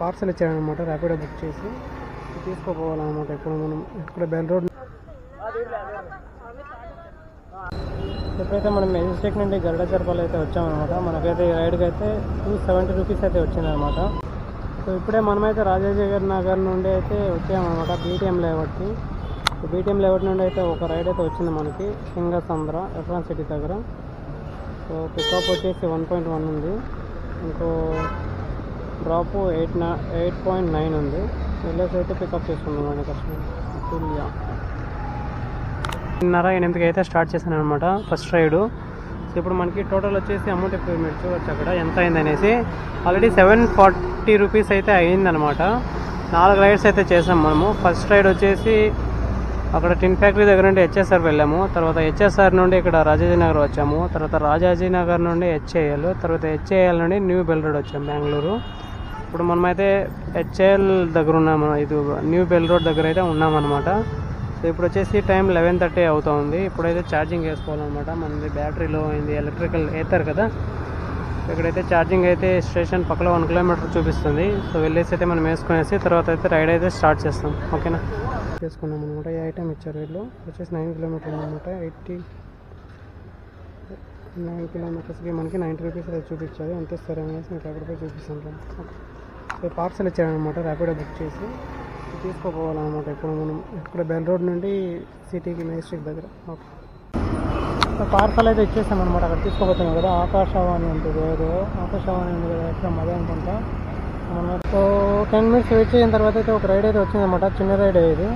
Parcel ఇచ్చారనమాట Rapido book చేసి తీసుకోపోవాలన్నమాట ఇప్పుడు మనం. ఇక్కడ బెల్ రోడ్ ఇప్పుడైతే మనం మెజిస్టేక్ నుండి గరుడ జరపాలు అయితే వచ్చామన్నమాట. మనకైతే ఈ రైడ్కి అయితే టూ సెవెంటీ రూపీస్ అయితే వచ్చిందనమాట సో ఇప్పుడే మనమైతే రాజాజీ నగర్ నుండి అయితే వచ్చామన్నమాట బీటీఎం లేఅవుట్కి. బీటీఎం లేఅవుట్ నుండి అయితే ఒక రైడ్ అయితే వచ్చింది మనకి సింగసంద్ర ఎఫ్రాన్ సిటీ దగ్గర. సో పికప్ వచ్చేసి వన్ పాయింట్ వన్ ఉంది. ఇంకో డ్రాప్ ఎయిట్ నా ఎయిట్ పాయింట్ నైన్ ఉంది. వెళ్ళేసి అయితే పికప్ చేసుకున్నాం అండి కస్టమర్ నిన్నర ఎనిమిదికి అయితే స్టార్ట్ చేశాను అనమాట ఫస్ట్ రైడ్ సో ఇప్పుడు మనకి టోటల్ వచ్చేసి అమౌంట్ ఇప్పుడు మీరు చూడవచ్చు అక్కడ? ఎంత అయింది అనేసి ఆల్రెడీ సెవెన్ ఫార్టీ రూపీస్ అయితే అయిందనమాట నాలుగు రైడ్స్ అయితే చేసాం మనము. ఫస్ట్ రైడ్ వచ్చేసి అక్కడ టిన్ ఫ్యాక్టరీ దగ్గర నుండి హెచ్ఎస్ఆర్ వెళ్ళాము. తర్వాత హెచ్ఎస్ఆర్ నుండి ఇక్కడ రాజాజీ నగర్ వచ్చాము. తర్వాత రాజాజీ నగర్ నుండి హెచ్ఏఎల్ తర్వాత హెచ్ఏఎల్ నుండి న్యూ బెల్ రోడ్ వచ్చాము బెంగళూరు ఇప్పుడు మనమైతే హెచ్ఏఎల్ దగ్గర ఉన్నాము ఇది న్యూ బెల్ రోడ్ దగ్గర అయితే ఉన్నామన్నమాట. సో ఇప్పుడు వచ్చేసి టైం లెవెన్ థర్టీ అవుతుంది ఇప్పుడైతే ఛార్జింగ్ వేసుకోవాలన్నమాట. మనది బ్యాటరీ లో అయింది ఎలక్ట్రికల్ వేస్తారు కదా. ఇక్కడైతే ఛార్జింగ్ అయితే స్టేషన్ పక్కన వన్ కిలోమీటర్ చూపిస్తుంది. సో వెళ్ళేసి అయితే మనం వేసుకునేసి తర్వాత అయితే రైడ్ అయితే స్టార్ట్ చేస్తాం. ఓకేనా? చేసుకున్నాం అనమాట ఏ ఐటమ్ ఇచ్చారు వీళ్ళు. వచ్చేసి నైన్ కిలోమీటర్ అనమాట ఎయిటీ నైన్ కిలోమీటర్స్కి మనకి నైంటీ రూపీస్ అయితే చూపించారు. ఎంత సరే అనేసి మీకు అక్కడ పోయి చూపిస్తాను. సో పార్సల్ ఇచ్చారనమాట ర్యాపిడో బుక్ చేసి తీసుకోపోవాలన్నమాట ఇప్పుడు మనం. ఇక్కడ బెల్ రోడ్ నుండి సిటీకి మేస్ట్రిక్ దగ్గర. ఓకే సో పార్సల్ అయితే ఇచ్చేసాం అనమాట అక్కడ తీసుకోపోతున్నాం కదా ఆకాశవాణి ఉంటుంది ఏదో ఆకాశవాణి ఉంది కదా ఎక్కడ మదే అనుకుంటా. సో టెన్ మినిట్స్ వెయిట్ చేసిన తర్వాత అయితే ఒక రైడ్ అయితే వచ్చిందన్నమాట చిన్న రైడ్ ఇది.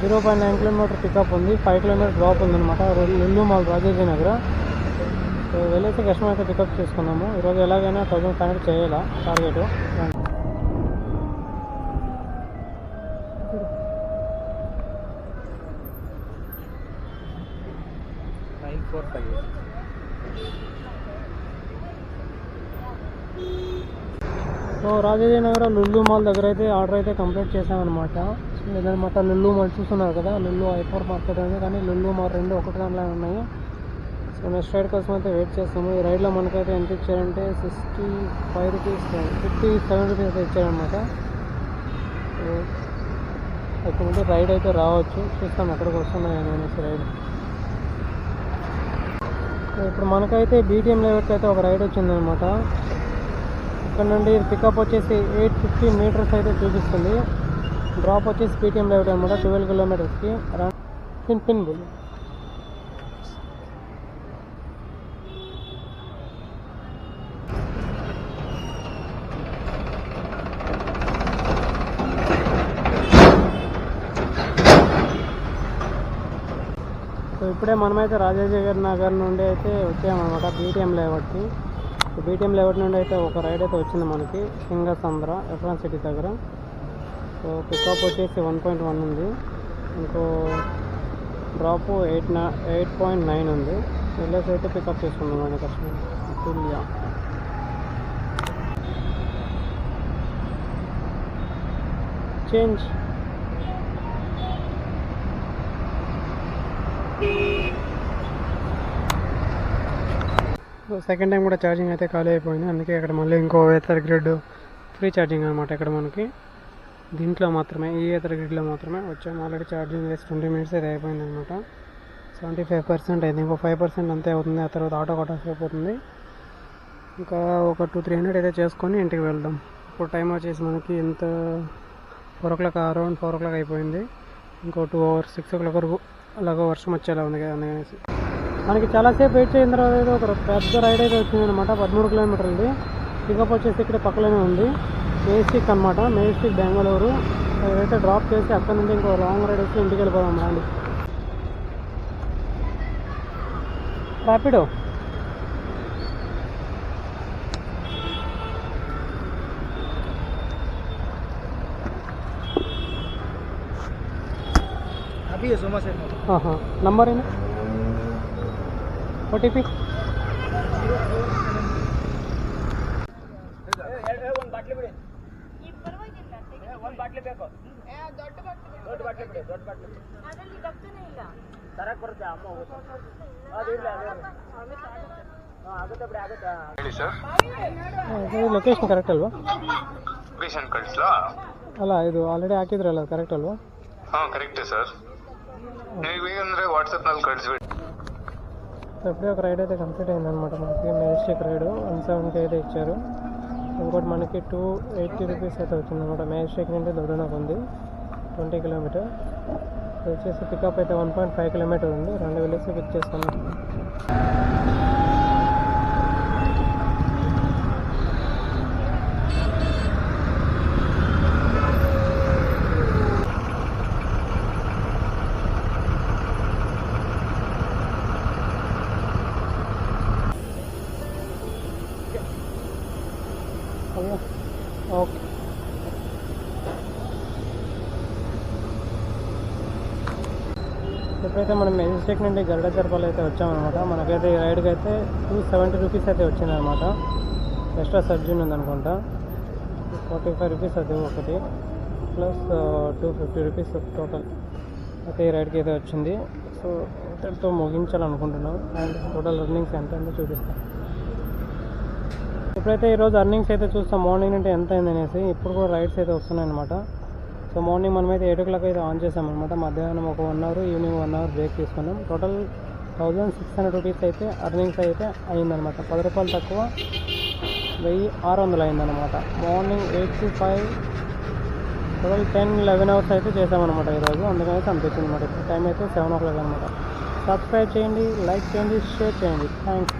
Zero point nine kilometre pickup ఉంది ఫైవ్ కిలోమీటర్ డ్రాప్ ఉందన్నమాట నెల్లూరు మాల్ రాజాజీ నగర్. సో వెళ్ళేసి కస్టమర్ అయితే పికప్ చేసుకున్నాము. ఈరోజు ఎలాగైనా థౌసండ్ ఫైవ్ హండ్రెడ్ చేయాలా target so Rajaji Nagar Lulu mall దగ్గర అయితే ఆర్డర్ అయితే కంప్లీట్ చేసామన్నమాట ఇదనమాట లుల్లు మాల్ చూస్తున్నారు కదా లుల్లు ఐఫోర్ మార్కెట్ అనేది కానీ లుల్లు మాల్ రెండు ఒకటి దాంట్లో ఉన్నాయి. సో నెక్స్ట్ రైడ్ కోసం అయితే వెయిట్ చేస్తాము. ఈ రైడ్లో మనకైతే ఎంత ఇచ్చారంటే sixty five rupees fifty seven rupees అయితే ఇచ్చారనమాట సో ఇక్కడ ఉంటే రైడ్ అయితే రావచ్చు. చూస్తాం ఎక్కడికి వస్తున్నాయని అనేసి రైడ్. సో ఇప్పుడు మనకైతే బీటీఎం లెవెల్కి అయితే ఒక రైడ్ వచ్చిందనమాట ఇక్కడ నుండి పికప్ వచ్చేసి ఎయిట్ ఫిఫ్టీ మీటర్స్ అయితే చూపిస్తుంది. డ్రాప్ వచ్చేసి పీటీఎం లెవెల్ అనమాట ట్వెల్వ్ కిలోమీటర్స్కి పిన్ పిన్ బుల్ సో ఇప్పుడే మనమైతే రాజాజీ గారి నగర్ నుండి అయితే వచ్చామన్నమాట బీటీఎం లేఅవుట్కి బీటీఎం లేఅవుట్ నుండి అయితే ఒక రైడ్ అయితే వచ్చింది మనకి? సింగసంద్ర ఎఫ్రాన్ సిటీ దగ్గర. సో పికప్ వచ్చేసి వన్ పాయింట్ వన్ ఉంది. ఇంకో డ్రాప్ ఎయిట్ నా ఎయిట్ పాయింట్ నైన్ ఉంది. వెళ్ళేసి అయితే పికప్ చేసుకుందాం అండి కస్టమర్. తుల్యా చేంజ్ సెకండ్ టైం కూడా ఛార్జింగ్ అయితే ఖాళీ అయిపోయింది. అందుకే ఇక్కడ మళ్ళీ ఇంకో ఎథర్ గ్రిడ్ ఫ్రీ ఛార్జింగ్ అనమాట ఇక్కడ మనకి. దీంట్లో మాత్రమే ఈ ఎథర్ గ్రిడ్లో మాత్రమే వచ్చాము. ఆల్రెడీ ఛార్జింగ్ వేసి ట్వంటీ మినిట్స్ అయితే అయిపోయింది అనమాట సెవెంటీ ఫైవ్ పర్సెంట్ అయింది ఇంకో ఫైవ్ పర్సెంట్ అంతే అవుతుంది. ఆ తర్వాత ఆటో కట్ ఆఫ్ అయిపోతుంది ఇంకా ఒక టూ త్రీ హండ్రెడ్ అయితే చేసుకొని ఇంటికి వెళ్దాం. ఇప్పుడు టైం వచ్చేసి మనకి ఎంత? Four o'clock around four o'clock అయిపోయింది. ఇంకో two hours six o'clock వరకు అలాగో వర్షం వచ్చేలా ఉంది కదా అనేసి మనకి చాలాసేపు వెయిట్ చేసిన తర్వాత అయితే ఒక పెద్ద రైడ్ అయితే వచ్చిందనమాట పదమూడు కిలోమీటర్లది. పికప్ వచ్చేసి ఇక్కడ పక్కలోనే ఉంది. మేస్టిక్ అనమాట మేస్టిక్ బెంగళూరు అయితే డ్రాప్ చేసి అక్కడ నుండి ఇంకో లాంగ్ రైడ్ వచ్చి ఇంటికి వెళ్ళిపోదాం అండి ర్యాపిడో నంబర్ ఏంటి O T P location correct ಅಲ್ವಾ? ಅಲ್ಲ ಇದು ಆಲ್ರೆಡಿ ಹಾಕಿದ್ರಲ್ಲ ಕರೆಕ್ಟ್ ಅಲ್ವಾ? ಹಾಂ ಕರೆಕ್ಟ್ ಸರ್. ನೀವು ಅಂದ್ರೆ ಅಂದರೆ ವಾಟ್ಸಪ್ನಲ್ಲಿ ಕಳಿಸ್ಬಿಡಿ. ఎప్పుడే ఒక రైడ్ అయితే కంప్లీట్ అయిందనమాట మనకి. మెజెస్టిక్ రైడ్ వన్ సెవెన్కి అయితే ఇచ్చారు. ఇంకోటి మనకి టూ ఎయిటీ రూపీస్ అయితే వచ్చిందనమాట మెజెస్టిక్ నుండి దూరంగా ఉంది. ట్వంటీ కిలోమీటర్ వచ్చేసి పికప్ అయితే వన్ పాయింట్ ఫైవ్ కిలోమీటర్ ఉంది. రెండు వెళ్ళేసి పిక్ చేసుకున్నాం ఓకే ఇప్పుడైతే మనం మెజిస్టేక్ నుండి గరుడ జరపాలు అయితే వచ్చామన్నమాట. మనకైతే ఈ రైడ్కి అయితే టూ సెవెంటీ రూపీస్ అయితే వచ్చిందనమాట ఎక్స్ట్రా సబ్జీన్ ఉందనుకుంటా. ఫార్టీ ఫైవ్ రూపీస్ అది ఒకటి. Plus two fifty rupees total అయితే ఈ రైడ్కి అయితే వచ్చింది. సో ఇంతటితో ముగించాలనుకుంటున్నాం. అండ్ టోటల్ ఎర్నింగ్స్ ఎంత ఉందో చూపిస్తాం. ఇప్పుడైతే ఈరోజు అర్నింగ్స్ అయితే చూస్తాం. మార్నింగ్ నుండి ఎంత అయింది అనేసి ఇప్పుడు కూడా రైడ్స్ అయితే వస్తున్నాయి అనమాట సో మార్నింగ్ మనమైతే ఎయిట్ ఓ క్లాక్ అయితే ఆన్ చేసామన్నమాట మధ్యాహ్నం ఒక one hour evening one hour break తీసుకున్నాం. Total thousand six hundred rupees అయితే అర్నింగ్స్ అయితే అయిందనమాట పది రూపాయలు తక్కువ వెయ్యి ఆరు వందలు అయిందనమాట morning eight to five total ten eleven hours అయితే చేసామన్నమాట ఈరోజు. అందుకని అనిపించింది వచ్చింది అనమాట ఇప్పుడు టైం అయితే సెవెన్ ఓ క్లాక్ అనమాట సబ్స్క్రైబ్ చేయండి లైక్ చేయండి షేర్ చేయండి. థ్యాంక్స్.